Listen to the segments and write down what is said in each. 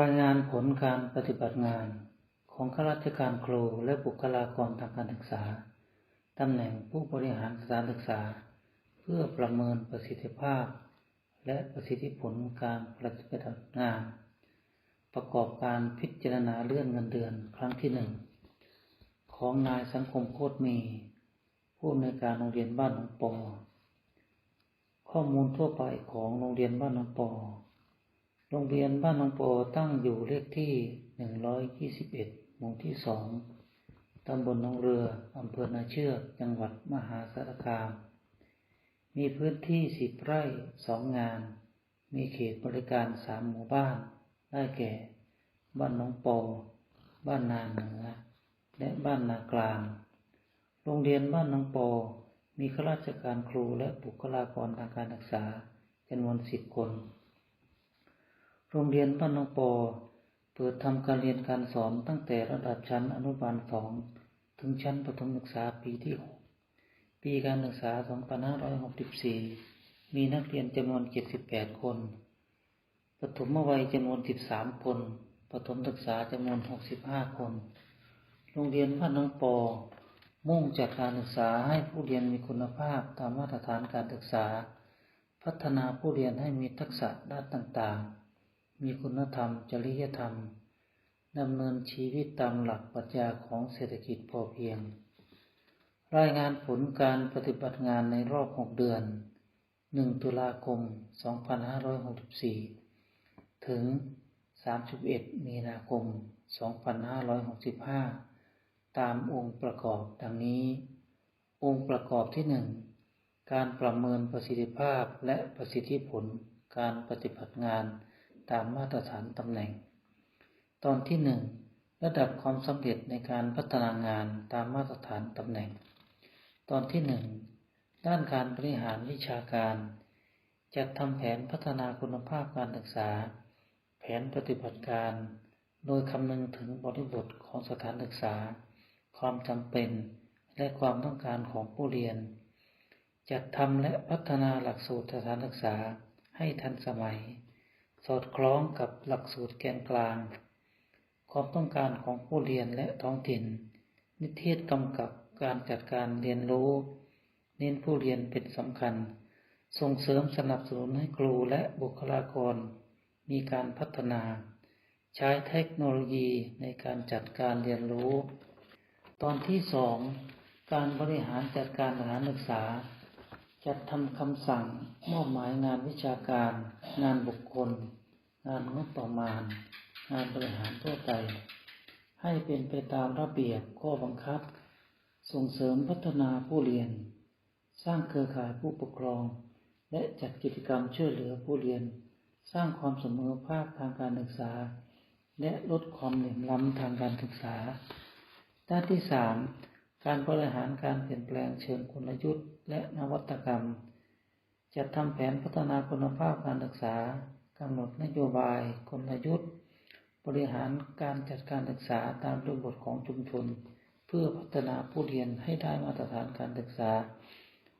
รายงานผลการปฏิบัติงานของข้าราชการครูและบุคลากรทางการศึกษา ตำแหน่งผู้บริหารสถานศึกษา เพื่อประเมินประสิทธิภาพ และประสิทธิผลการปฏิบัติงาน ประกอบการพิจารณาเลื่อนเงินเดือนครั้งที่หนึ่งของนายสังคมโคตรมี ผู้อำนวยการโรงเรียนบ้านหนองปอ ข้อมูลทั่วไปของโรงเรียนบ้านหนองปอ โรงเรียนบ้านหนองปตั้งอยู่เลขที่ 121 หมู่ที่ 2 ตำบลหนองเรือ อำเภอนาเชือก จังหวัดมหาสารคาม มีพื้นที่ 10 ไร่ 2 งาน มีเขตบริการ 3 หมู่บ้าน ได้แก่ บ้านหนองปบ้านนาเหนือ และบ้านนากลาง โรงเรียนบ้านหนองปมีข้าราชการครูและบุคลากรทางการศึกษาจำนวน 10 คน โรงเรียนบ้านนองปอ เปิดทำการเรียนการสอนตั้งแต่ระดับชั้นอนุบาล2ถึงชั้นประถมศึกษาปีที่ 6 ปีการศึกษา 2564 มีนักเรียนจำนวน 78 คนปฐมวัยจำนวน 13 คน ประถมศึกษาจำนวน 65 คน โรงเรียนบ้านนองปอ มุ่งจัดการศึกษาให้ผู้เรียนมีคุณภาพตามมาตรฐานการศึกษา พัฒนาผู้เรียนให้มีทักษะด้านต่างๆ มีคุณธรรม จริยธรรมดำเนินชีวิตตามหลักปรัชญาของเศรษฐกิจพอเพียง รายงานผลการปฏิบัติงานในรอบ 6 เดือน 1 ตุลาคม 2564 ถึง 31 มีนาคม 2565 ตามองค์ประกอบดังนี้ องค์ประกอบที่ 1 การประเมินประสิทธิภาพและประสิทธิผลการปฏิบัติงาน ตามมาตรฐานตำแหน่ง ตอนที่ 1 ระดับความสำเร็จในการพัฒนางานตามมาตรฐานตำแหน่ง ตอนที่ 1 ด้านการบริหารวิชาการ จัดทำแผนพัฒนาคุณภาพการศึกษา แผนปฏิบัติการ โดยคำนึงถึงบริบทของสถานศึกษา ความจำเป็น และความต้องการของผู้เรียนจัดทำและพัฒนาหลักสูตรสถานศึกษาให้ทันสมัย สอดคล้องกับหลักสูตรแกนกลาง ความต้องการของผู้เรียนและท้องถิ่น นิเทศกำกับการจัดการเรียนรู้ เน้นผู้เรียนเป็นสำคัญ ส่งเสริมสนับสนุนให้ครูและบุคลากร มีการพัฒนา ใช้เทคโนโลยีในการจัดการเรียนรู้ ตอนที่สองการบริหารจัดการสถานศึกษา จัดทำคำสั่งมอบหมายงานวิชาการ งานบุคคล งานงบประมาณ งานบริหารทั่วไป ให้เป็นไปตามระเบียบข้อบังคับ ส่งเสริมพัฒนาผู้เรียน สร้างเครือข่ายผู้ปกครอง และจัดกิจกรรมช่วยเหลือผู้เรียน สร้างความเสมอภาคทางการศึกษา และลดความเหลื่อมล้ำทางการศึกษา ด้านที่สามการบริหารการเปลี่ยนแปลงเชิงกลยุทธ์ และนวัตกรรม จัดทำแผนพัฒนาคุณภาพการศึกษากำหนดนโยบายกลยุทธ์ บริหารการจัดการศึกษาตามบริบทของชุมชน เพื่อพัฒนาผู้เรียนให้ได้มาตรฐานการศึกษา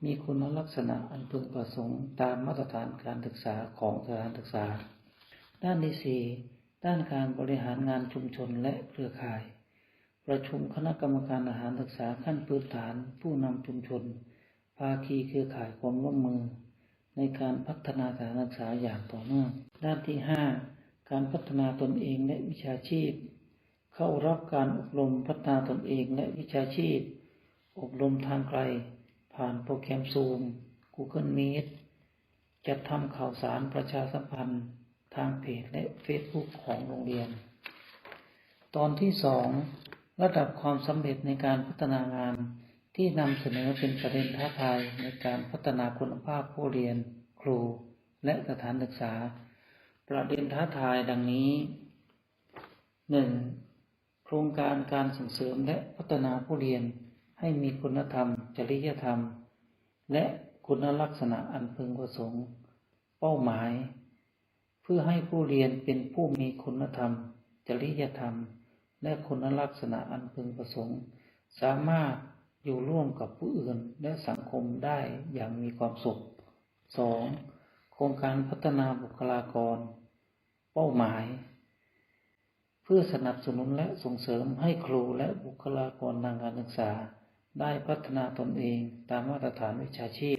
มีคุณลักษณะอันพึงประสงค์ตามมาตรฐานการศึกษาของสถานศึกษา ด้านที่สี่ด้านการบริหารงานชุมชนและเครือข่าย ประชุมคณะกรรมการอาหารศึกษาขั้นพื้นฐานผู้นำชุมชนาคีคือข่ายความร่วมมือ ในการพัฒนาสานศึกษาอย่างต่อเนื่อง ด้านที่ห้าการพัฒนาตนเองและวิชาชีพ เข้ารับการอบรมพัฒนาตนเองและวิชาชีพ อบรมทางไกล ผ่านโปรแกรมซูม Google Meet จัดทำข่าวสารประชาสัมพันธ์ ทางเพจและเฟซบุ๊กของโรงเรียน ตอนที่สองระดับความสำเร็จในการพัฒนางาน ที่นำเสนอเป็นประเด็นท้าทายในการพัฒนาคุณภาพผู้เรียน ครู และสถานศึกษา ประเด็นท้าทายดังนี้ 1. โครงการการส่งเสริมและพัฒนาผู้เรียนให้มีคุณธรรม จริยธรรม และคุณลักษณะอันพึงประสงค์ เป้าหมาย เพื่อให้ผู้เรียนเป็นผู้มีคุณธรรม จริยธรรม และคุณลักษณะอันพึงประสงค์ สามารถ อยู่ร่วมกับผู้อื่นและสังคมได้อย่างมีความสุข 2. โครงการพัฒนาบุคลากร เป้าหมาย เพื่อสนับสนุนและส่งเสริมให้ครูและบุคลากรทางการศึกษา ได้พัฒนาตนเองตามมาตรฐานวิชาชีพ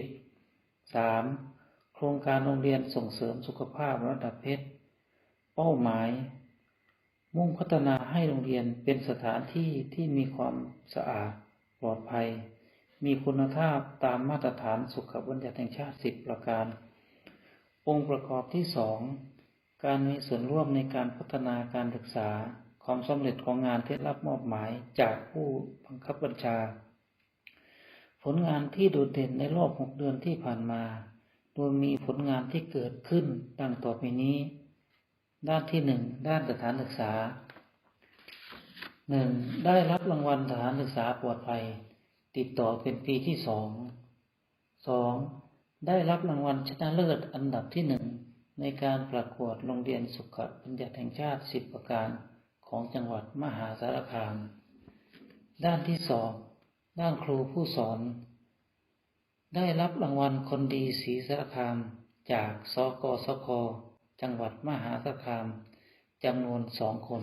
3. โครงการโรงเรียนส่งเสริมสุขภาพระดับเพชรเป้าหมาย มุ่งพัฒนาให้โรงเรียนเป็นสถานที่ที่มีความสะอาด ลอดภัย มีคุณภาพตามมาตรฐานสุขบัญญัติแห่งชาติ10ประการ องค์ประกอบที่สองการมีส่วนร่วมในการพัฒนาการศึกษาความสำเร็จของงานที่รับมอบหมายจากผู้บังคับบัญชา ผลงานที่โดดเด่นในรอบ6เดือนที่ผ่านมา โดยมีผลงานที่เกิดขึ้นดังต่อไปนี้ ด้านที่หนึ่งด้านสถานศึกษา หนึ่งได้รับรางวัลสถานศึกษาปลอดภัย ติดต่อเป็นปีที่สองสองได้รับรางวัลชนะเลิศอันดับที่หนึ่งในการประกวดโรงเรียนสุขบัญญัติแห่งชาติสิบประการของจังหวัดมหาสารคาม ด้านที่สองด้านครูผู้สอน ได้รับรางวัลคนดีศรีสารคาม จากสกสคจังหวัดมหาสารคามจำนวนสองคน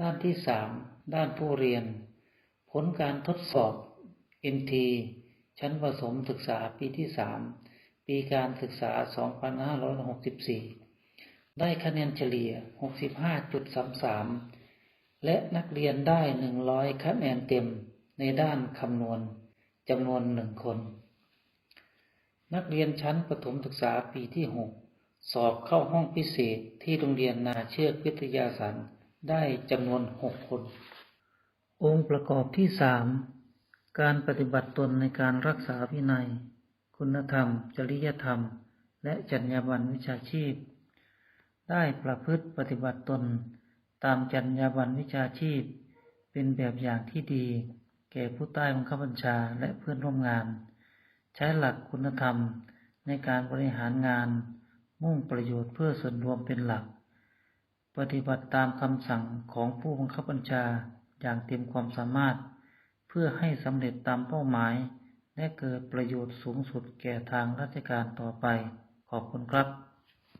ด้านที่สามด้านผู้เรียน ผลการทดสอบ NT ชั้นผสมศึกษาปีที่สามปีการศึกษา 2564 ได้คะแนนเฉลี่ย 65.33 และนักเรียนได้ 100 คะแนนเต็มในด้านคำนวณจำนวนหนึ่งคน นักเรียนชั้นประถมศึกษาปีที่ 6 สอบเข้าห้องพิเศษที่โรงเรียนนาเชือกวิทยาสัน ได้จำนวน6คน องค์ประกอบที่3การปฏิบัติตนในการรักษาวินัย คุณธรรม จริยธรรม และจรรยาบรรณวิชาชีพ ได้ประพฤติปฏิบัติตน ตามจรรยาบรรณวิชาชีพ เป็นแบบอย่างที่ดี แก่ผู้ใต้บังคับบัญชาและเพื่อนร่วมงาน ใช้หลักคุณธรรมในการบริหารงาน มุ่งประโยชน์เพื่อส่วนรวมเป็นหลัก ปฏิบัติตามคำสั่งของผู้บังคับบัญชาอย่างเต็มความสามารถ เพื่อให้สำเร็จตามเป้าหมาย และเกิดประโยชน์สูงสุดแก่ทางราชการต่อไป ขอบคุณครับ